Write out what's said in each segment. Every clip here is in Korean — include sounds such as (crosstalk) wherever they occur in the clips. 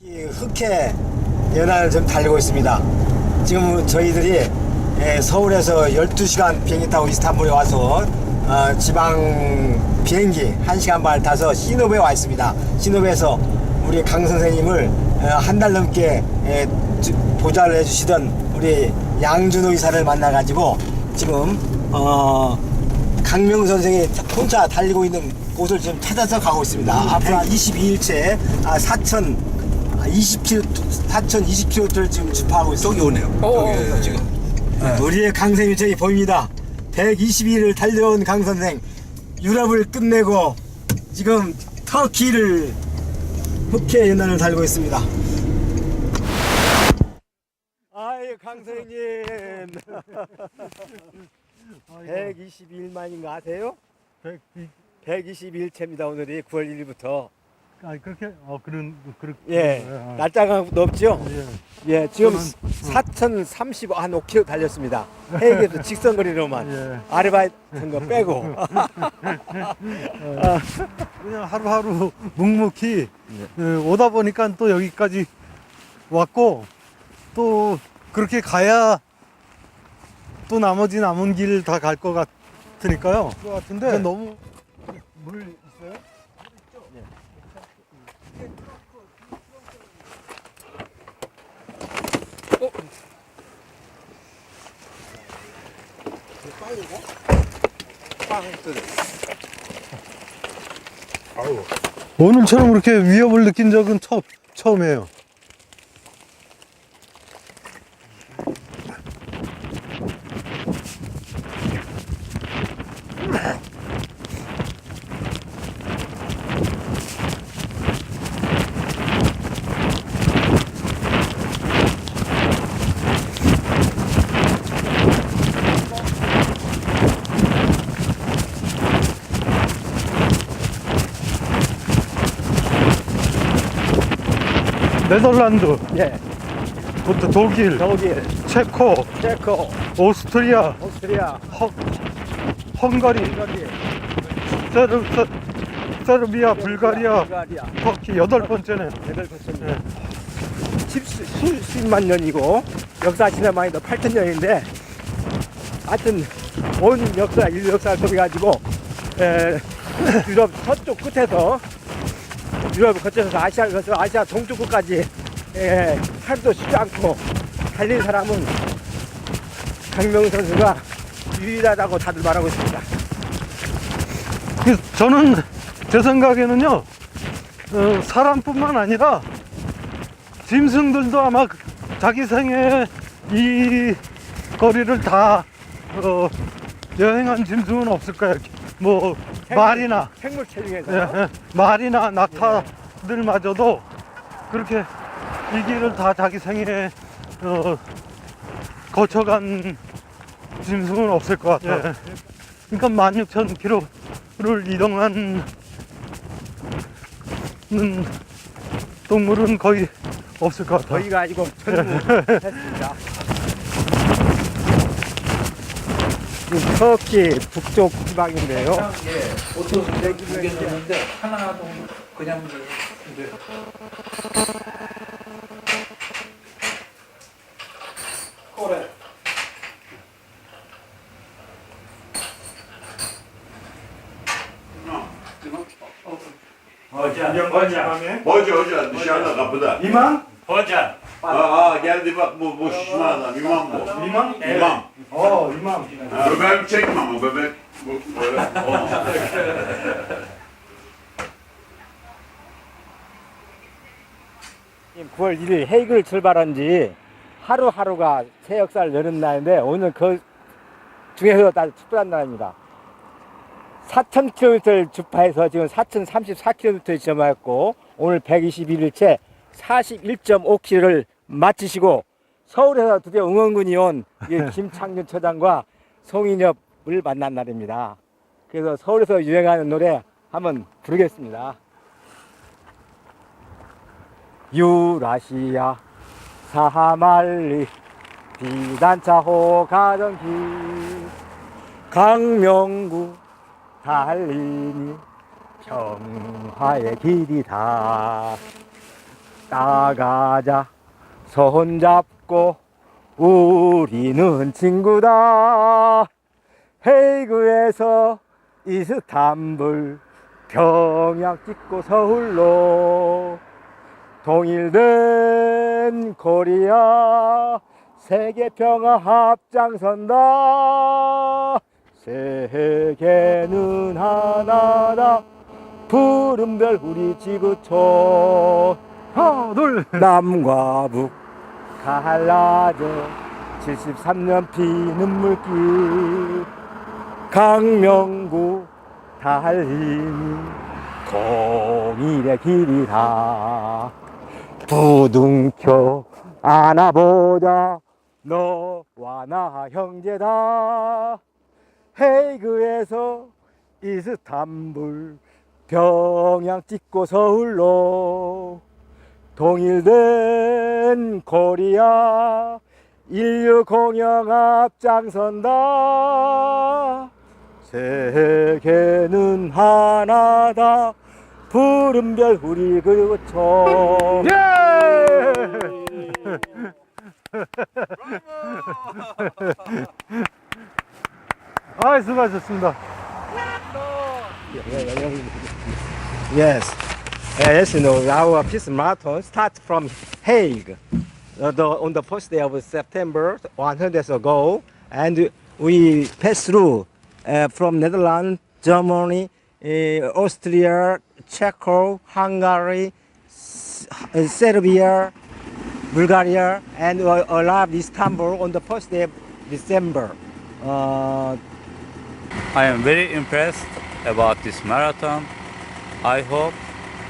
이 흑해 연안을 좀 달리고 있습니다. 지금 저희들이 예, 서울에서 12시간 비행기 타고 이스탄불에 와서 어, 지방 비행기 1시간 반 타서 시노베에 와 있습니다. 시노베에서 우리 강 선생님을 어, 한달 넘게 예, 주- 보좌를 해주시던 우리 양준호 의사를 만나가지고 지금 어, 강명 선생이 혼자 달리고 있는 곳을 지금 찾아서 가고 있습니다. 앞으로 22일째 아, 4천 20km, 4천 20km를 지금 주파하고 있습니다. 저기 오네요. 여기 지금. 우리의 강 선생님 저기 보입니다. 122일을 달려온 강 선생 유럽을 끝내고 지금 터키를 흑해 연안을 달고 있습니다. 아유 강 선생님 122일 만인 거 아세요? 122일째입니다 오늘이 9월 1일부터 아 그렇게 어 그런 그렇 예 아, 날짜가 높죠? 예. 예 지금 저는, 4,030, 한 5km 달렸습니다. 해역에서 직선거리로만 예. 아르바이트 거 빼고 (laughs) 그냥 하루하루 묵묵히 예, 오다 보니까 또 여기까지 왔고 또 그렇게 가야 또 나머지 남은 길 다 갈 것 같으니까요. 것 같은데 너무 물 있어요? 오늘처럼 그렇게 위협을 느낀 적은 처, 처음이에요. 네덜란드, 예 부터 독일, 독일, 체코, 체코, 오스트리아, 오스트리아, 허, 헝가리, 헝가리, 세르, 세, 세르비아, 불가리아, 불가리아 터키 여덟 번째네. 여덟 번째입니다. 십, 수, 수십만 년이고 역사 지나만 해도 8천 년인데 하여튼 온 역사, 인류 역사를 통해 가지고 에, 유럽 서쪽 끝에서 유럽을 거쳐서 아시아를 거쳐 아시아 동쪽 끝까지 에, 하루도 쉬지 않고 달린 사람은 강명 선수가 유일하다고 다들 말하고 있습니다. 그 저는 제 생각에는요, 어, 사람뿐만 아니라 짐승들도 아마 그 자기 생에 이 거리를 다 어, 여행한 짐승은 없을 거예요. 뭐 말이나 생물 체중에서 예, 예, 말이나 낙타들마저도 그렇게 이 길을 다 자기 생에 어, 거쳐간 짐승은 없을 것 같아요. 그러니까 16,000km를 이동한 는 동물은 거의 없을 것 같아요. 저희가 이거 전무했습니다. 지금 터키 북쪽 지방인데요. 예, 보통 두개 되는데 하나도 그냥 근데 코레. Hoca, hoca. Hoca, hoca dışarıda kapıda. 이만? Hoca. Aa, aa geldi bak bu, bu şişman adam imam bu. 이만? İmam. 어, 이만. Ha, Böbek çekme ama böbek. Bu, böyle. 지금 9월 1일 헤이그를 출발한 지 하루하루가 새 역사를 여는 날인데 오늘 그 중에서 아주 특별한 날입니다. 4,000km를 주파해서 지금 4,034km를 지점하였고 오늘 121일째 41.5km를 마치시고 서울에서 드디어 응원군이 온이 (laughs) 김창균 처장과 송인엽을 만난 날입니다. 그래서 서울에서 유행하는 노래 한번 부르겠습니다. 유라시아 사하말리 비단차 호가정길 강명구 달리니 평화의 길이다 나가자. 손잡고 우리는 친구다. 헤이그에서 이스탄불 평양 찍고 서울로 통일된 코리아 세계 평화 합장선다. 세계는 하나다. 푸른 별 우리 지구촌 하나 둘. 남과 북. 갈라져 73년 피는 물길. 강명구 달린 통일의 길이다 부둥켜 안아보자. 너와 나 형제다. 헤이그에서 이스탄불 평양 찍고 서울로 통일된 코리아 인류 공영 앞장선다. 세계는 하나다. 푸른 별 우리 그곳총 예! (laughs) 아 수고하셨습니다. Yes. Yes, you know, our peace marathon starts from Hague uh, the, on the first day of September, 100 years ago, and we pass through uh, from Netherlands, Germany, uh, Austria, Czech, Hungary, S- uh, Serbia, Bulgaria, and uh, arrived Istanbul on the first day of December. Uh, I am very impressed about this marathon. I hope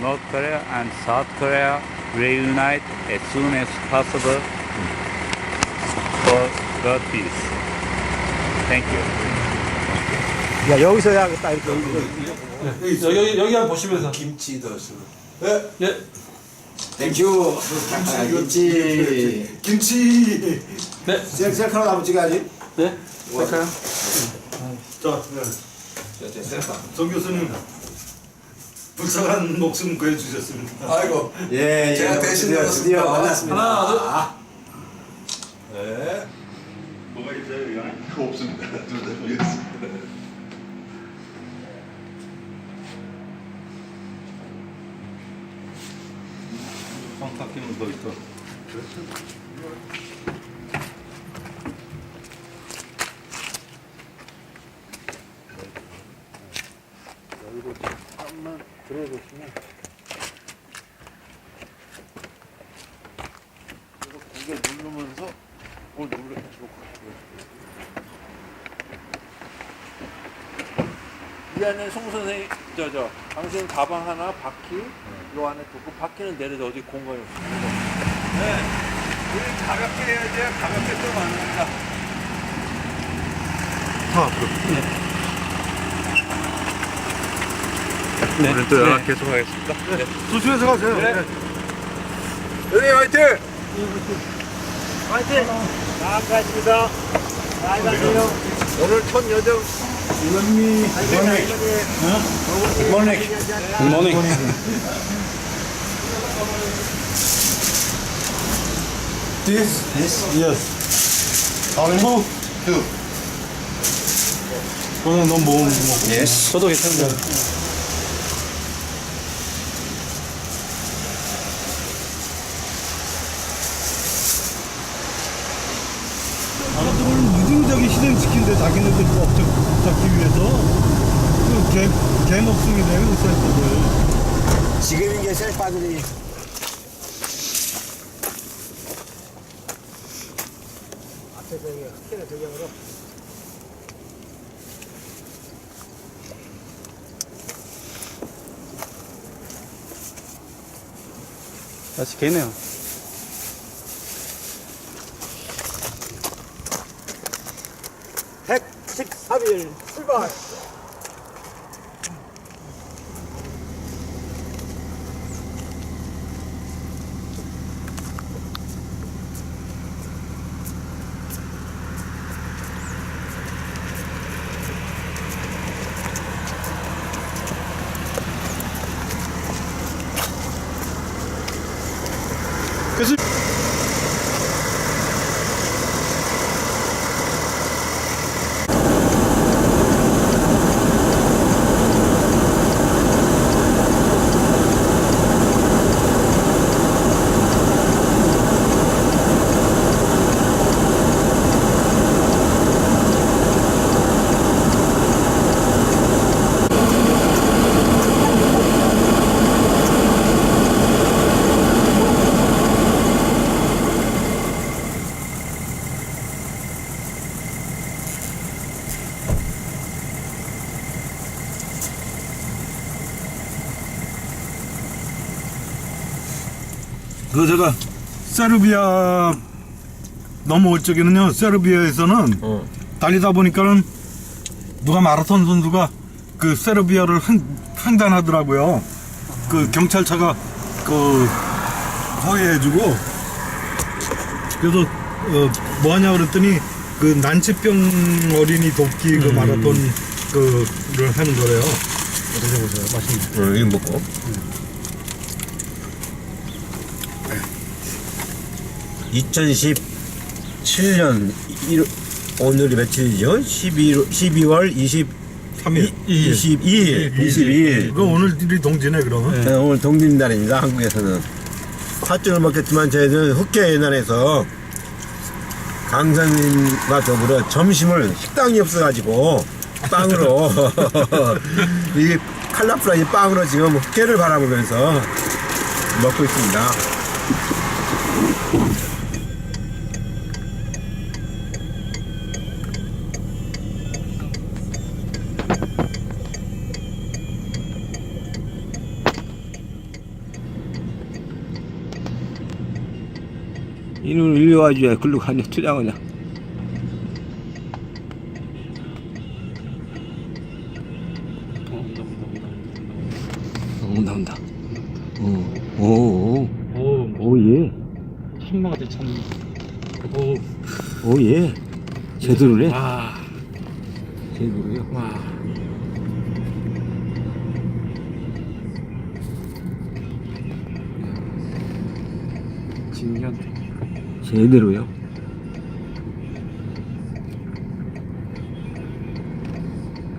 North Korea and South Korea reunite as soon as possible for the peace. Thank you. 야, 여기서 해야겠다. 이렇게. 여기 여기 여기 한번 보시면서 김치 넣었어. 예 땡큐. 아, 김치. 김치. 네. 셀- 셀카로 한번 찍어야지. 네. 될까요? 자, 정 교수님 불쌍한 목숨 구해주셨습니다. 아이고. 예, 제가 예, 대신 드디어. 드디어 만났습니다. 하나 둘. 네. 뭐가 있어요, 이거? 그거 없습니다. 둘다 모르겠습니다. 황 닦이는 거있 어. 이 안에 송 선생 저저 당신 가방 하나 바퀴 요 안에 두고 바퀴는 내려서 어디 공간이 없어. 네. 우리 가볍게 해야지 가볍게 또 만납니다. 오늘 또 연락 계속 하겠습니다. 조심해서 가세요 네. 선생님 화이팅! 화이팅! 가십니다. 잘 가세요. 오늘 첫 여정 This? This? Yes. 강부? two. 그거는 너무 뭐, 뭐. 저도 괜찮은데. 아무튼 무증적이 실행시키는데 자기네들 업적 잡기 위해서 그 개, 내고 있어야 거예요. 지금 이게 셀파들이 앞에 저기 흑해를 저경으로 다시 개네요. 113일 출발! 그 제가 세르비아 넘어올 적에는요 세르비아에서는 달리다 보니까는 누가 마라톤 선수가 그 세르비아를 횡, 횡단하더라고요. 그 경찰차가 그 호해해주고. 그래서 어, 뭐하냐 그랬더니 그 난치병 어린이 돕기 그 마라톤 그를 하는 거래요. 드셔보세요? 맛있는 응, 이거 먹고. (2017년) 오늘이 며칠이죠? 12, 12월 20 3일. 22일 22일 그 오늘이 동지네 그러면? 네, 오늘 동림날입니다 한국에서는. 팥죽을 먹겠지만 저희는 흑계 연안에서 강사님과 더불어 점심을 식당이 없어가지고 빵으로 (laughs) 이 칼라프라이 빵으로 지금 흑계를 바라보면서 먹고 있습니다 이놈 일리 와줘야 글로 가냐 투장하냐 온다 온다 오오오 오예 천마디 천. 오. 오예 제대로네 와. 제대로요 와. 진기한. 제대로요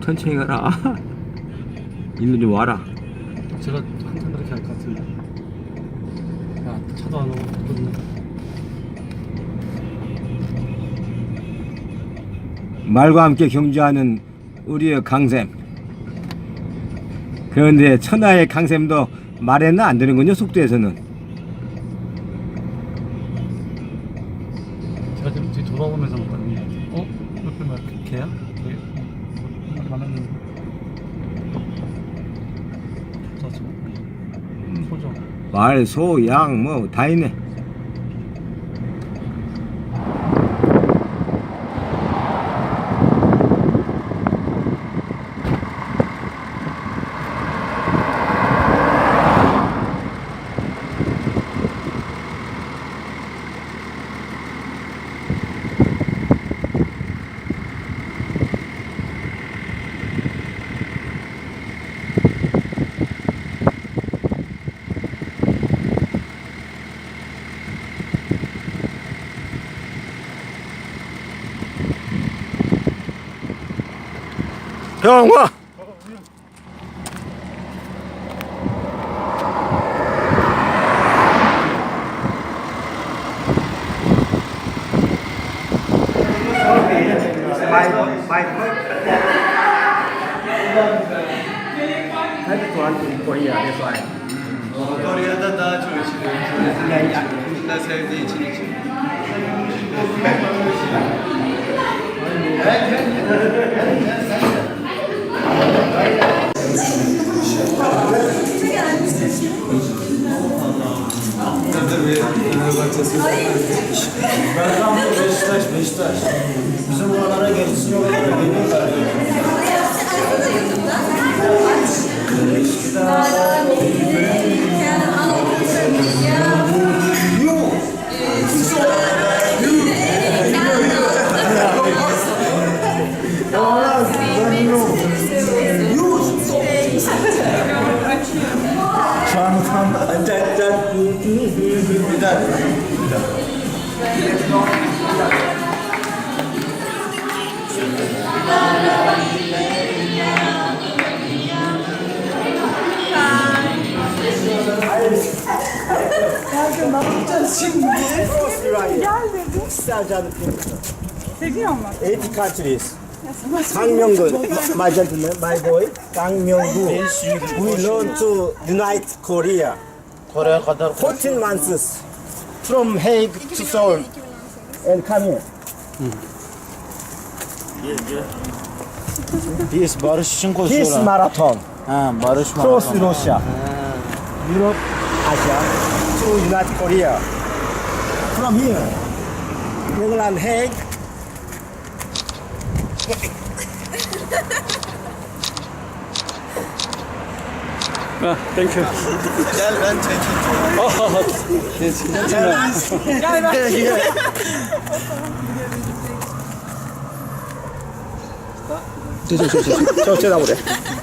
천천히 가라 (laughs) 일로 좀 와라 제가 항상 그렇게 할 것 같은데. 야, 차도 안 오고 있거든요. 말과 함께 경주하는 우리의 강샘. 그런데 천하의 강샘도 말에는 안 되는군요, 속도에서는. 말 개야? 개? 많았는데. 소죠. 소죠. 말, 소, 양, 뭐, 다 있네. 형, 와! Ben tam Beşiktaş, Beşiktaş. Bizim oralara gelsin, oralara geliyorlar. Eight countries. 강명구, my gentleman, my boy, 강명구. We learn to unite Korea. 14 months from Hague to Seoul and come here. Biz barış için Peace koşuyorlar. marathon. Ha, barış Cross maratonu. Russia. Europe, Asia to unite Korea. From here, England, Hague. Gel ben 저, 저 나무래. 옆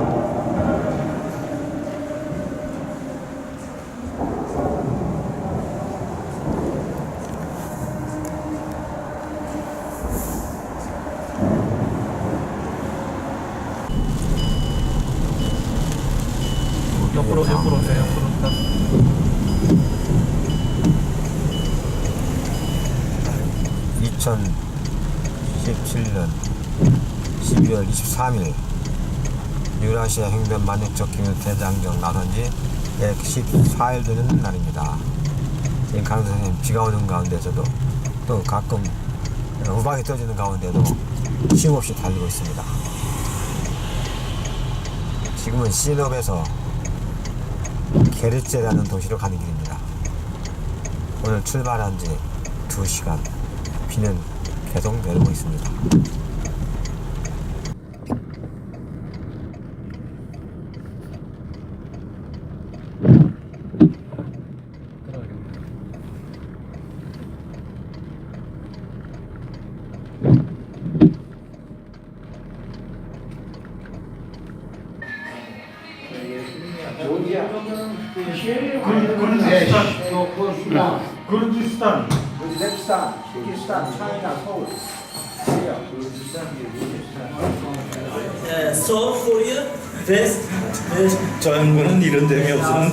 으로 옆으로 네, 옆으로 딱. 2017년 12월 23일 유라시아 횡단 만행적 기밀 대장정 나선 지 114일 되는 날입니다. 지금 강 선생님 비가 오는 가운데서도 또 가끔 우박이 떠지는 가운데도 쉼없이 달리고 있습니다. 지금은 시럽에서 게르체라는 도시로 가는 길입니다. 오늘 출발한 지 2시간 비는 계속 내리고 있습니다. 그르지스탄. 우즈베키스탄, 키르기스탄, 차이나, 서울. South Korea, West, West, 저 양반은 이런 데이 없으면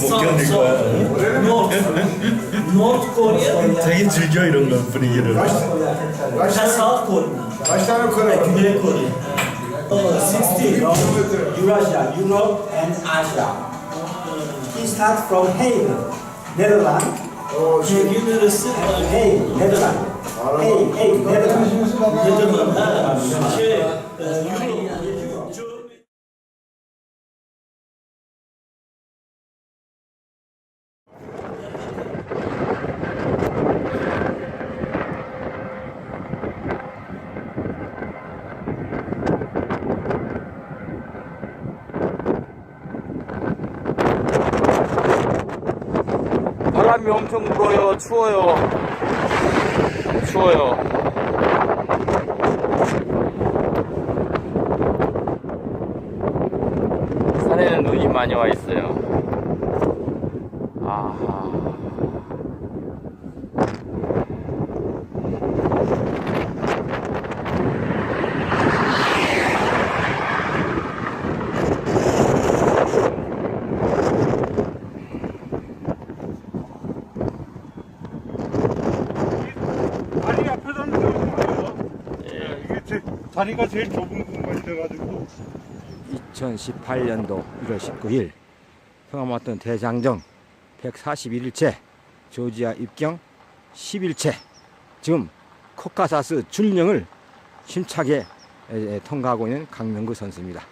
못 견딜 거야. North, North Korea, 되게 즐겨 이런 걸 분위기를. and South Korea. Güney Kore. Uh, 16. Eurasia, Europe and Asia. He start from Hague, Netherlands. Hague? Hague, Netherlands. Hague, Hague, Netherlands. (laughs) Netherlands. Şey, e, Euro. 바람이 엄청 불어요. 추워요. 추워요. 산에는 눈이 많이 와 있어요. 아하. 다리 앞에서는 그런 거예요. 이게 제, 다리가 제일 좁은 공간이 돼가지고 2018년도 1월 19일 평화마라톤 대장정 141일째 조지아 입경 10일째 지금 코카사스 줄령을 에, 통과하고 있는 강명구 선수입니다.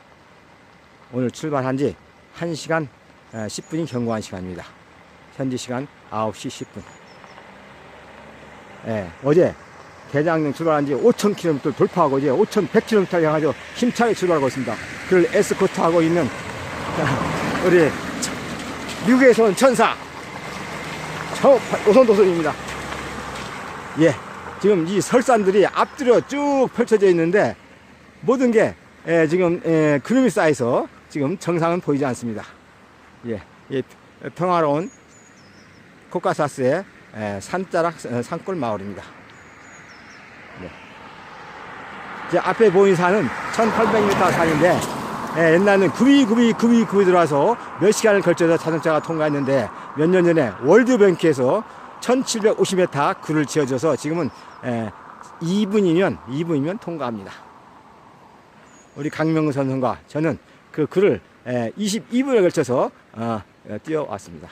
오늘 출발한 지 1시간 10분이 경과한 시간입니다. 현지 시간 9시 10분. 예, 어제 대장령 출발한 지 5,000km 돌파하고 이제 5,100km를 향하여 힘차게 출발하고 있습니다. 그를 에스코트하고 있는 (laughs) 우리 미국에서 온 천사 저 오선도선입니다. 예, 지금 이 설산들이 앞뒤로 쭉 펼쳐져 있는데 모든 게 예, 지금 예, 구름이 쌓여서 지금 정상은 보이지 않습니다. 예, 예, 평화로운 코카사스의 예, 산자락 어, 산골 마을입니다. 네. 이제 앞에 보이는 산은 1800m 산인데 예, 옛날에는 굽이 굽이 굽이 굽이 들어와서 몇 시간을 걸쳐서 자동차가 통과했는데 몇 년 전에 월드뱅크에서 1750m 굴을 지어줘서 지금은 예, 2분이면 2분이면 통과합니다. 우리 강명선 선수과 저는 그 글을 22분에 걸쳐서 어, 뛰어왔습니다.